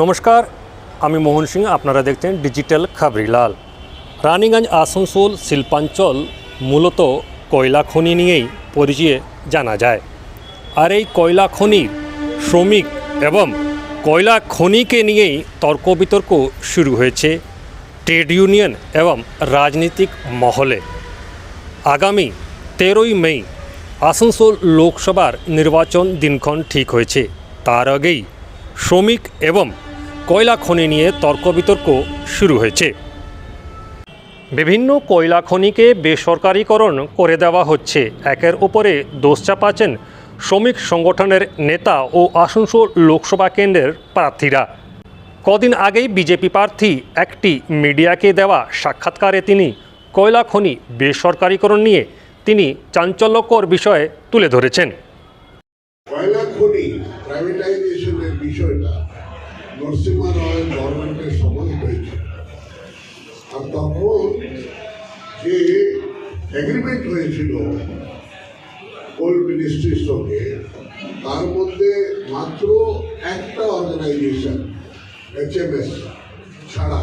নমস্কার, আমি মোহন সিং, আপনারা দেখছেন ডিজিটাল খাবরিলাল রানীগঞ্জ আসানসোল শিল্পাঞ্চল মূলত কয়লা খনি নিয়েই পরিচয়ে জানা যায়। আর এই কয়লা খনির শ্রমিক এবং কয়লা খনিকে নিয়েই তর্ক বিতর্ক শুরু হয়েছে ট্রেড ইউনিয়ন এবং রাজনৈতিক মহলে। আগামী তেরোই মে আসানসোল লোকসভার নির্বাচন দিনক্ষণ ঠিক হয়েছে। তার আগেই শ্রমিক এবং কয়লা খনি নিয়ে তর্ক বিতর্ক শুরু হয়েছে। বিভিন্ন কয়লা খনিকে বেসরকারীকরণ করে দেওয়া হচ্ছে। একের উপরে দোষ চাপাচ্ছেন শ্রমিক সংগঠনের নেতা ও আসানসোল লোকসভা কেন্দ্রের প্রার্থীরা। কদিন আগেই বিজেপি প্রার্থী একটি মিডিয়াকে দেওয়া সাক্ষাৎকারে তিনি কয়লা খনি বেসরকারীকরণ নিয়ে তিনি চাঞ্চল্যকর বিষয়ে তুলে ধরেছেন। এগ্রিমেন্ট হয়েছিল কোল মিনিস্ট্রির সঙ্গে তার মধ্যে মাত্র একটা অর্গানাইজেশন এইচ এম এস ছাড়া।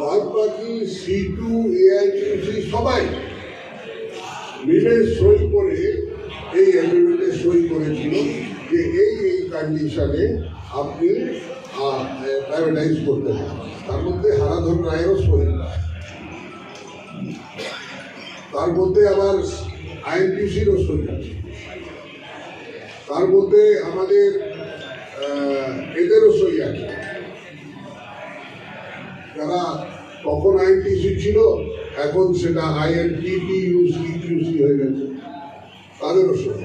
বাদ বাকি সি টু এআইটিসি সবাই মিলে সই করে, এই এগ্রিমেন্টে সই করেছিল যে এই এই কন্ডিশনে আপনি প্রাইভেটাইজ করতে পারেন। তার মধ্যে হারাধন রায়েরও সই। তার মধ্যে আবার আইএনটিসিরও সই আছে। তার মধ্যে আমাদের এদেরও সই আছে। যারা তখন আইএনটিসি ছিল, এখন সেটা আইএনটিটিইউসি ইউসি হয়ে গেছে। তাদেরও সই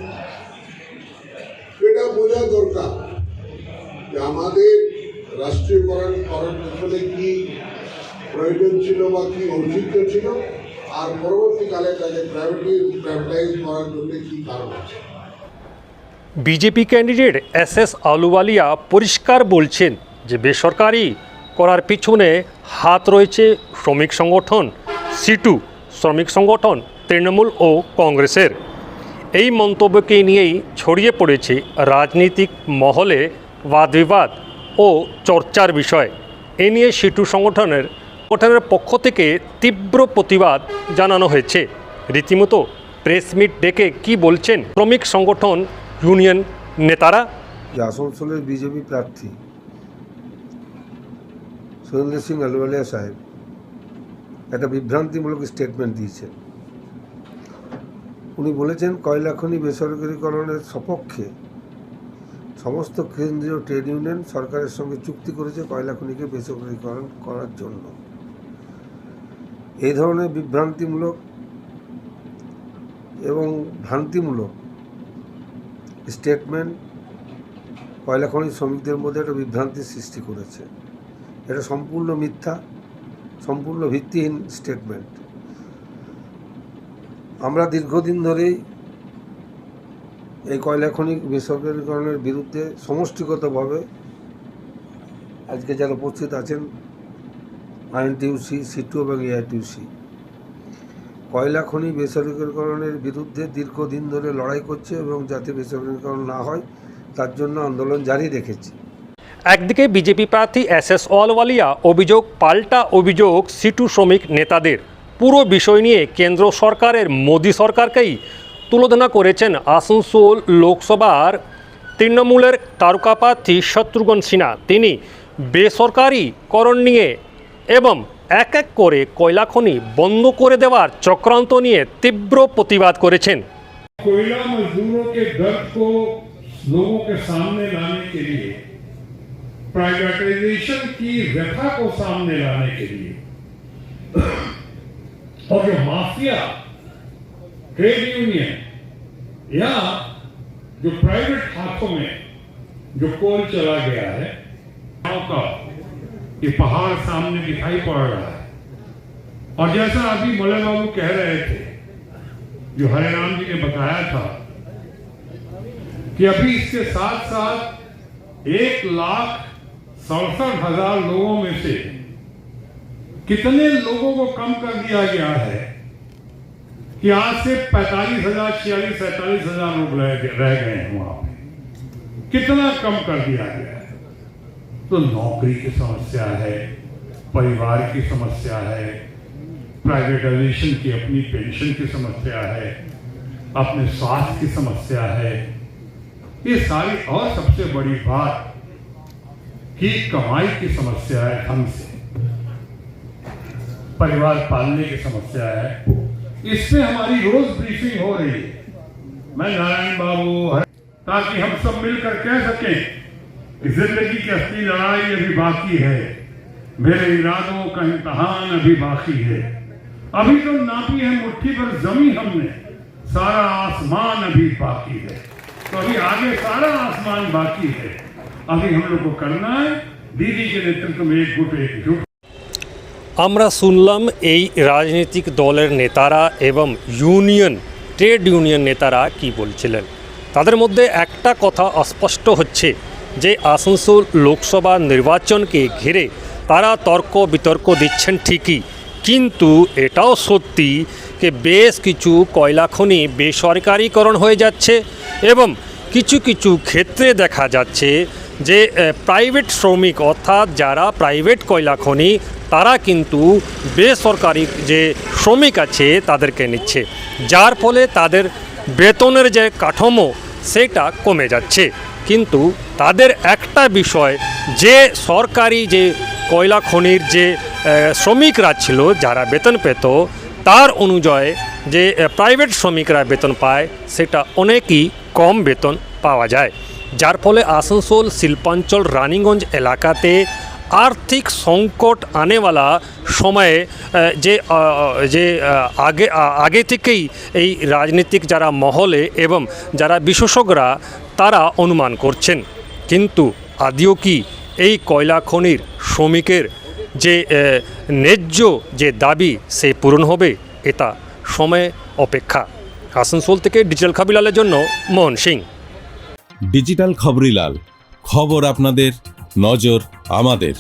এটা বোঝা দরকার যে আমাদের রাষ্ট্রীয়করণ করার পেছনে কি প্রয়োজন ছিল বা কি ঔচিত্য ছিল। আর পরবর্তীকালে তাকে প্রাইভেটাইজ প্রাইভেটাইজ করার জন্য কি কারণ আছে? BJP candidate S S Ahluwalia পরিষ্কার বলছেন যে বেসরকারি করার পিছনে হাত রয়েছে শ্রমিক সংগঠন সিটু শ্রমিক সংগঠন, তৃণমূল ও কংগ্রেসের। এই মন্তব্যকে নিয়েই ছড়িয়ে পড়েছে রাজনৈতিক মহলে বাদবিবাদ ও চর্চার বিষয়। এ নিয়ে সিটু সংগঠনের সংগঠনের পক্ষ থেকে তীব্র প্রতিবাদ জানানো হয়েছে। রীতিমতো প্রেস মিট ডেকে কি বলছেন শ্রমিক সংগঠন ইউনিয়ন নেতারা? আসানসোলের বিজেপি প্রার্থী সুরেন্দ্র সিং আলওয়ালিয়া সাহেব একটা বিভ্রান্তিমূলক স্টেটমেন্ট দিয়েছেন। উনি বলেছেন, কয়লা খনি বেসরকারীকরণের সপক্ষে সমস্ত কেন্দ্রীয় ট্রেড ইউনিয়ন সরকারের সঙ্গে চুক্তি করেছে কয়লা খনিকে বেসরকারীকরণ করার জন্য। এই ধরনের বিভ্রান্তিমূলক এবং ভ্রান্তিমূলক স্টেটমেন্ট কয়লা খনি শ্রমিকদের মধ্যে একটা বিভ্রান্তির সৃষ্টি করেছে। এটা সম্পূর্ণ মিথ্যা, সম্পূর্ণ ভিত্তিহীন স্টেটমেন্ট আমরা দীর্ঘদিন ধরেই এই কয়লা খনি বেসরকারীকরণের বিরুদ্ধে সমষ্টিগতভাবে আজকে যারা উপস্থিত আছেন আইএনটিউসি সিটু এবং এআইটিউসি কয়লা খনি বেসরকারীকরণের বিরুদ্ধে দীর্ঘদিন ধরে লড়াই করছে এবং যাতে বেসরকারীকরণ না হয়, তার জন্য আন্দোলন জারি রেখেছে। একদিকে বিজেপি প্রার্থী এস এস অলওয়ালিয়া অভিযোগ, পাল্টা অভিযোগ সিটু শ্রমিক নেতাদের। পুরো বিষয় নিয়ে কেন্দ্র সরকারের মোদী সরকারকেই তুলনা করেছেন আসানসোল লোকসভার তৃণমূলের তারকা প্রার্থী শত্রুঘ্ন সিনহা। তিনি বেসরকারিকরণ নিয়ে এবং এক এক করে কয়লা খনি বন্ধ করে দেওয়ার চক্রান্ত নিয়ে তীব্র প্রতিবাদ করেছেন कोयला मजदूरों के दर्द को लोगों के सामने लाने के लिए प्राइवेटाइजेशन की व्यथा को सामने लाने के लिए और जो माफिया ट्रेड यूनियन या जो प्राइवेट हाथों में जो कोल चला गया है गांव का ये पहाड़ सामने दिखाई पड़ रहा है। और जैसा अभी मलय बाबू कह रहे थे, जो हरिराम जी ने बताया था, कि अभी इसके साथ साथ एक लाख सड़सठ हज़ार लोगों में से कितने लोगों को कम कर दिया गया है कि आज से पैतालीस हज़ार, छियालीस, सैतालीस हज़ार लोग रह गए हैं वहाँ पे। कितना कम कर दिया गया है? तो नौकरी की समस्या है, परिवार की समस्या है प्राइवेटाइजेशन की, अपनी पेंशन की समस्या है, अपने स्वास्थ्य की समस्या है। ये सारी और सबसे बड़ी बात कि कमाई की समस्या है ढंग से। परिवार पालने की समस्या है। इसमें हमारी रोज ब्रीफिंग हो रही है। मैं नारायण बाबू ताकि हम सब मिलकर कह सकें जिंदगी की असली लड़ाई अभी बाकी है मेरे इरादों का इम्तहान अभी बाकी है अभी तो नापी है मुट्ठी पर जमी हमने सारा आसमान अभी बाकी है तो अभी आगे सारा आसमान बाकी है अभी हम लोग को करना है दीदी के नेतृत्व में एक गुट एकजुट আমরা শুনলাম এই রাজনৈতিক দলের নেতারা এবং ইউনিয়ন ট্রেড ইউনিয়ন নেতারা কি বলছিলেন তাদের মধ্যে একটা কথা অস্পষ্ট হচ্ছে যে আসানসোল লোকসভা নির্বাচনকে ঘিরে তারা তর্ক বিতর্ক দিচ্ছেন ঠিকই। কিন্তু এটাও সত্যি যে বেশ কিছু কয়লা খনি বেসরকারীকরণ হয়ে যাচ্ছে এবং কিছু কিছু ক্ষেত্রে দেখা যাচ্ছে যে প্রাইভেট শ্রমিক অর্থাৎ যারা প্রাইভেট কয়লা খনি তারা কিন্তু বেসরকারি যে শ্রমিক আছে তাদেরকে নিচ্ছে। যার ফলে তাদের বেতনের যে কাঠামো, সেটা কমে যাচ্ছে। কিন্তু তাদের একটা বিষয়, যে সরকারি যে কয়লা খনির যে শ্রমিকরা ছিল, যারা বেতন পেত, তার অনুযায়ী যে প্রাইভেট শ্রমিকরা বেতন পায়, সেটা অনেকই কম বেতন পাওয়া যায়। যার ফলে আসানসোল, শিল্পাঞ্চল, রানীগঞ্জ এলাকাতে আর্থিক সংকট আনেওয়ালা সময়ে যে যে আগে আগে থেকেই এই রাজনীতিক যারা মহলে এবং যারা বিশেষজ্ঞরা তারা অনুমান করছেন। কিন্তু আদিও কি এই কয়লা খনির শ্রমিকের যে ন্যায্য যে দাবি সে পূরণ হবে, এটা সময় অপেক্ষা। আসানসোল থেকে ডিজিটাল খাবিলালের জন্য মোহন সিং। ডিজিটাল খবরিলাল খবর আপনাদের, নজর আমাদের।